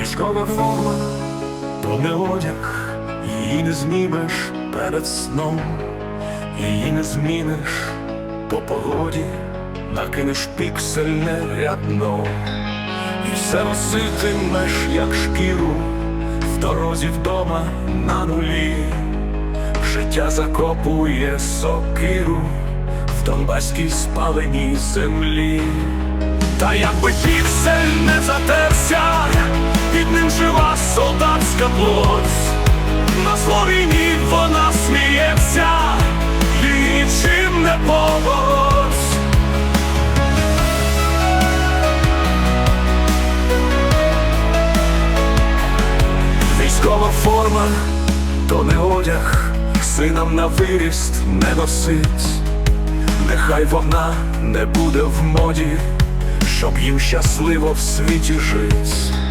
Військова форма, то не одяг, її не знімеш перед сном, її не зміниш по погоді, накинеш піксельне рядно, і все носитимеш, як шкіру, в дорозі вдома на нулі. Життя закопує сокиру в Донбаській спаленій землі. Та якби піксель не ним жива солдатська плоть. На зло війні вона сміється, її нічим не побороть. Військова форма то не одяг, синам на виріст не носить. Нехай вона не буде в моді, щоб їм щасливо в світі жить.